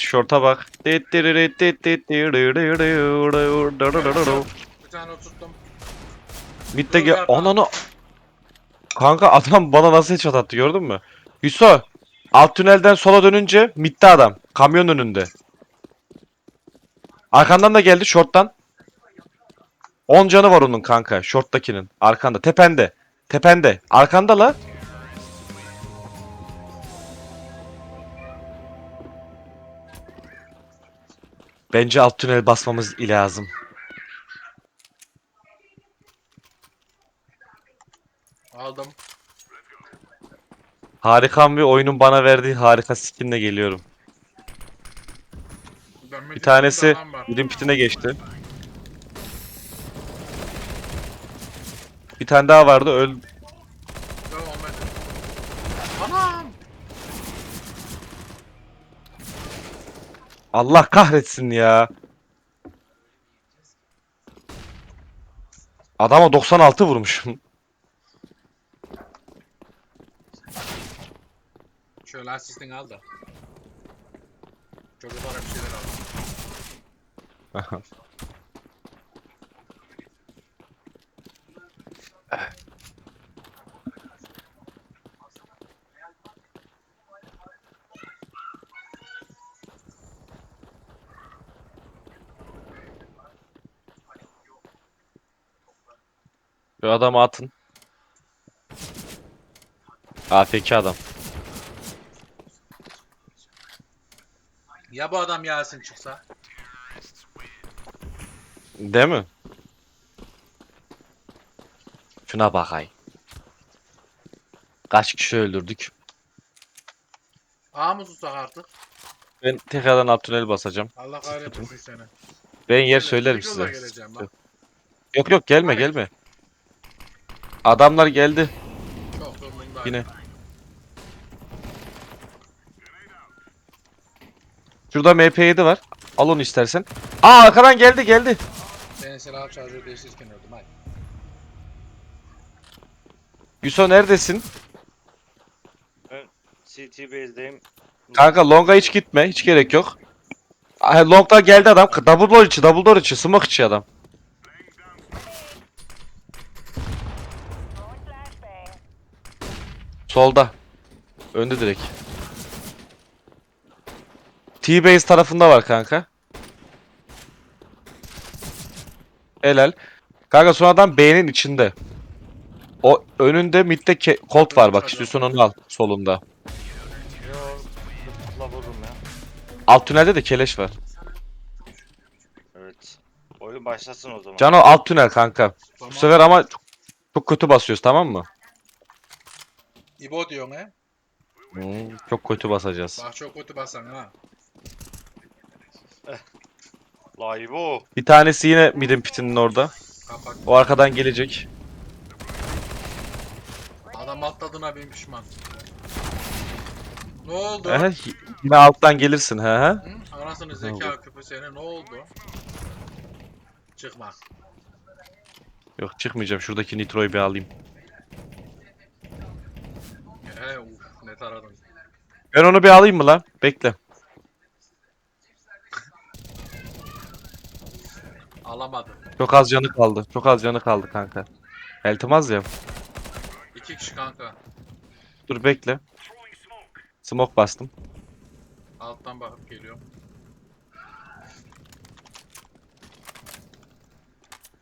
Şorta bak. Bir tane oturttum. Mid'de gel. Ananı. Kanka adam bana nasıl headshot attı gördün mü? Hüso. Alt tünelden sola dönünce mid'de adam. Kamyon önünde. Arkandan da geldi short'tan. 10 canı var onun kanka. Short'takinin. Arkanda. Tepende. Tepende. Arkanda la. Bence alt tünel basmamız lazım. Aldım. Harika bir oyunun bana verdiği harika skinle geliyorum. Bir tanesi adam var. birim pitine geçti. Bir tane daha vardı öl. Anam. Allah kahretsin ya. Adama 96 vurmuşum. Şöyle asistin al da. Çocuklara bir şeyler al. Şu adamı atın. AFK adam. Ya bu adam Yasin çıksa? Değil mi? Şuna bakay. Kaç kişi öldürdük? A mı tutsak artık? Ben tekrardan alt tünel basacağım. Allah kahretmesin seni. Ben yer Öyle, söylerim size. geleceğim. Yok yok gelme gelme. Adamlar geldi yine. Şurada MP7 var. Al onu istersen. Aa arkadan geldi geldi. Ben silah şarjör değiştirirken öldüm hadi. Yuso neredesin? CT base'deyim. Kanka longa hiç gitme. Hiç gerek yok. Aa, Long'da geldi adam. Double door içi, double door içi, smoke içi adam. Solda. Önde direkt. T-base tarafında var kanka. Helal. Kanka son adam B'nin içinde. O önünde midde Colt var bak istiyorsan onu al solunda. Alt tünelde de keleş var. Evet. Oyun başlasın o zaman. Cano alt tünel kanka. Bu sefer ama çok, çok kötü basıyoruz tamam mı? İbo diyorsun he? Hmm, çok kötü basacağız. Bak çok kötü basan ha. Lay bu. Bir tanesi yine midin pitinin orada. Kapak. O arkadan gelecek. Adam atladığına benim pişman. Ne oldu? Ehe, yine alttan gelirsin he he. Hı? Anasını zeka küpü seni ne oldu? Çıkma. Yok çıkmayacağım. Şuradaki nitroyu bir alayım. He uf ne taradın. Ben onu bir alayım mı lan? Bekle. Alamadı. Çok az canı kaldı. Çok az canı kaldı kanka. Eltimaz ya. İki kişi kanka. Dur bekle. Smoke bastım. Alttan bakıp geliyorum.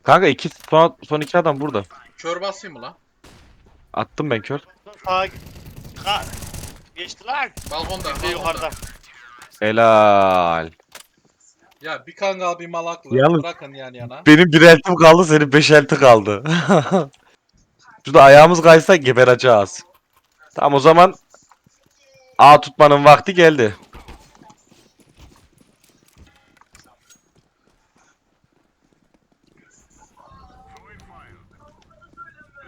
Kanka iki son, son iki adam burada. Kör basayım mı lan? Attım ben kör. Sağa Ka Geçti lan. Balkonda, Bir de balkonda. yukarıda. Helal. Ya bir kangal bir malaklı. Yalnız- Bırakın yan yana. Benim bir eltim kaldı, senin beş elti kaldı. Şurada ayağımız kaysa gebereceğiz. Tamam o zaman A tutmanın vakti geldi.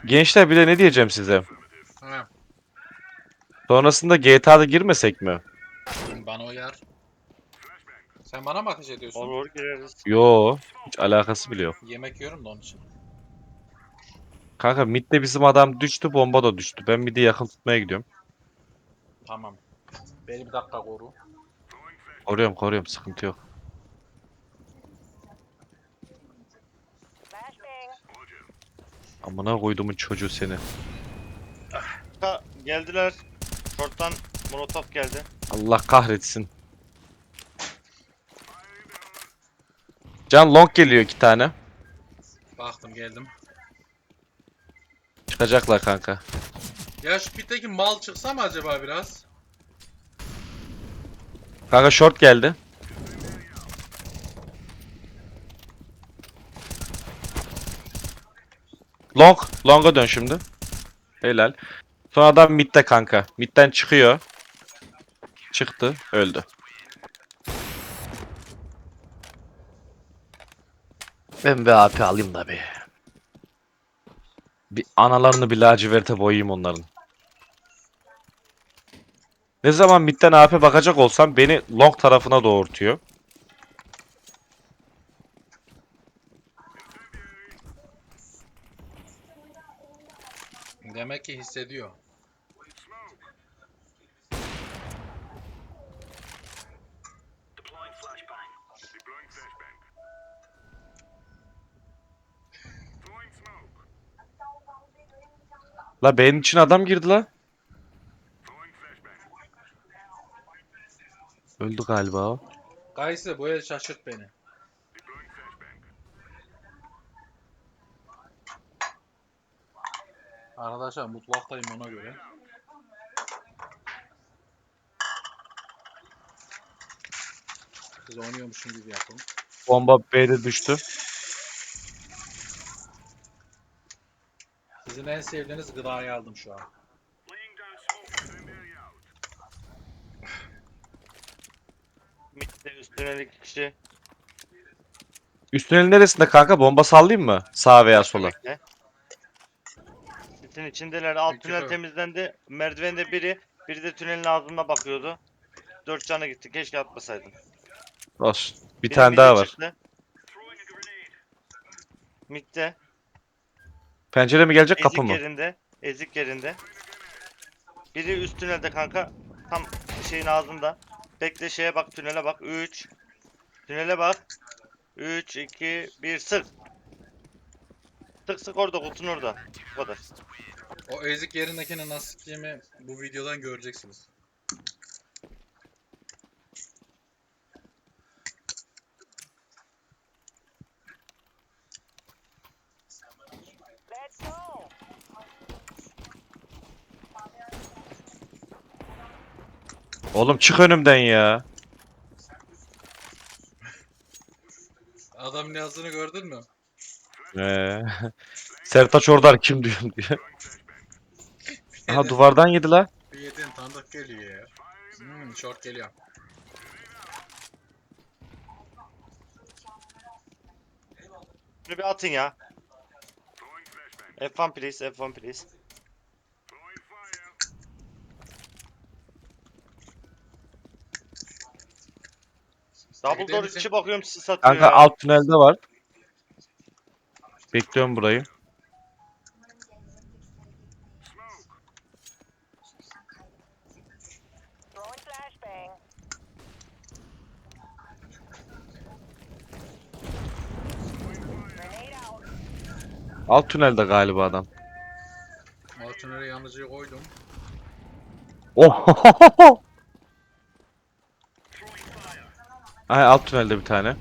Gençler bir de ne diyeceğim size? Sonrasında GTA'da girmesek mi? Bana uyar. Sen bana mı ateş ediyorsun? Olur gireriz. Yo, hiç alakası bile yok. Yemek yiyorum da onun için. Kanka midde bizim adam düştü, bomba da düştü. Ben mid'i yakın tutmaya gidiyorum. Tamam. Beni bir dakika koru. Koruyorum koruyorum sıkıntı yok. Amına koydumun çocuğu seni. Ha, geldiler. Short'tan Molotov geldi. Allah kahretsin. Can long geliyor iki tane. Baktım geldim. Çıkacaklar kanka. Ya şu pitteki mal çıksa mı acaba biraz? Kanka short geldi. Long. Long'a dön şimdi. Helal. Sonra adam midde kanka. Midden çıkıyor. Çıktı. Öldü. Ben bir AP alayım da bir. Bir analarını bir laciverte boyayayım onların. Ne zaman midden AP bakacak olsam beni long tarafına doğurtuyor. Demek ki hissediyor. La benim için adam girdi la. Öldü galiba o. Kayısı bu el şaşırt beni. Arkadaşlar mutfaktayım ona göre. Siz oynuyormuşum gibi yapın. Bomba B'de düştü. Sizin en sevdiğiniz gıdayı aldım şu an. Mid'de üstüne iki kişi. Üstünün neresinde kanka? Bomba sallayayım mı? Sağa veya sola. Bekle. Sitin içindeler. Alt tünel temizlendi. Merdivende biri. Biri de tünelin ağzına bakıyordu. Dört canı gitti. Keşke atmasaydın. Olsun. Bir Biri tane daha var. çıktı. Mid'de. Pencere mi gelecek kapı Ezik mı? yerinde. Ezik yerinde. Biri üst tünelde kanka. Tam şeyin ağzında. Bekle şeye bak tünele bak. 3. Tünele bak. 3, 2, 1 sık. Sık sık orada kutunun orada. Bu kadar. O ezik yerindekini nasıl siktiğimi bu videodan göreceksiniz. Oğlum çık önümden ya. Adamın yazdığını gördün mü? Ee, Sertaç Ordar kim diyorum diye. Aha duvardan yedi la. Bir yediğin tanıdık geliyor ya. Hmm, short geliyor. Şunu bir atın ya. F1 please, F1 please. Double door içi bakıyorum sizi satıyor Kanka ya. alt tünelde var. Bekliyorum burayı. Throwing flashbang. Grenade out. Alt tünelde galiba adam. Altınları yanıcıyı koydum. Oh. Ay alt tünelde bir tane.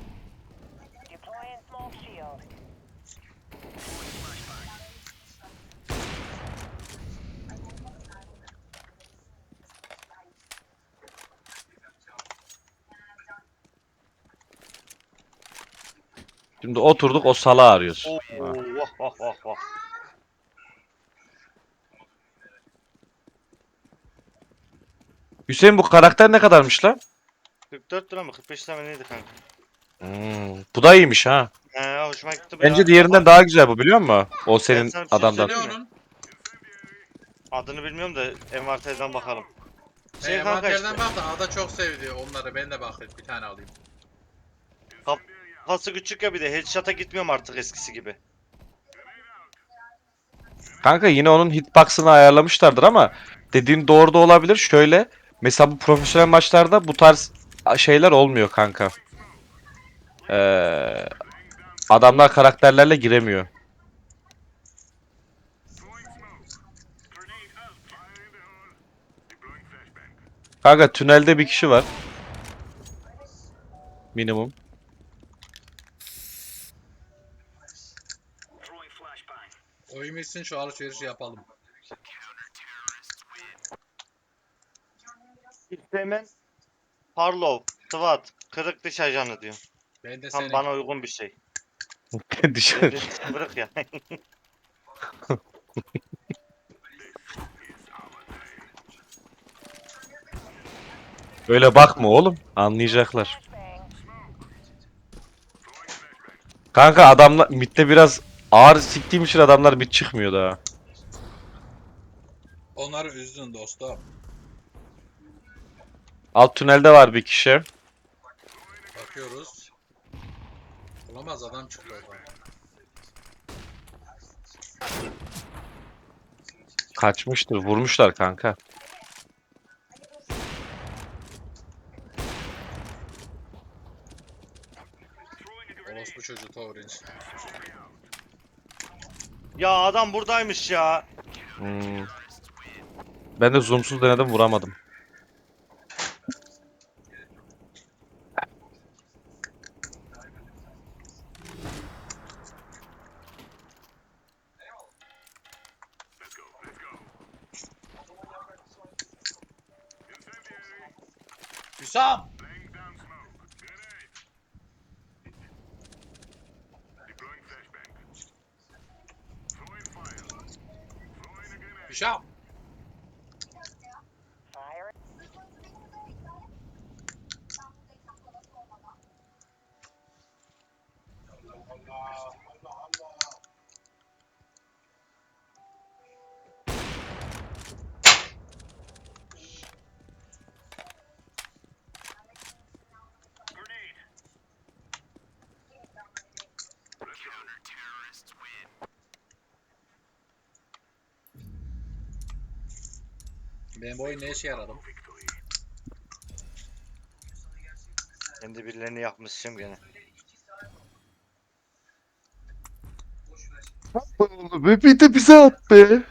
Şimdi oturduk o sala arıyoruz. Oo, vah vah vah. Hüseyin bu karakter ne kadarmış lan? 44 lira mı? 45 lira mı neydi kanka? Hmm, bu da iyiymiş ha. He hoşuma gitti bu Bence ya. diğerinden daha güzel bu biliyor musun? O senin sana bir şey adamdan. Onun? Adını bilmiyorum da envanterden bakalım. Şey, Şey kanka işte. envanterden bak da Ada çok sevdi onları. Ben de bakayım bir tane alayım. Kafası küçük ya bir de headshot'a gitmiyorum artık eskisi gibi. Kanka yine onun hitbox'ını ayarlamışlardır ama dediğin doğru da olabilir. Şöyle Mesela bu profesyonel maçlarda bu tarz şeyler olmuyor kanka. Ee, adamlar karakterlerle giremiyor. Kanka tünelde bir kişi var. Minimum. Oyun bitsin şu alışverişi yapalım. İstemen Parlov, SWAT, kırık dış ajanı diyor. Ben de Tam senin bana uygun bir şey. Devlet kırık ya. Öyle bakma oğlum. Anlayacaklar. Kanka adamlar midde biraz ağır siktiğim için adamlar mid çıkmıyor daha. onları üzdün dostum. Alt tünelde var bir kişi. Bakıyoruz. Olamaz adam çıktı oradan. Kaçmıştır. Vurmuşlar kanka. Orospu çocuğu Taurinç. ya adam buradaymış ya. Hmm. Ben de zoomsuz denedim vuramadım. Hüsam! Hüsam! Ben bu oyun ne işe yaradım? Ben de birilerini yakmışım gene. Be bir de bize at be.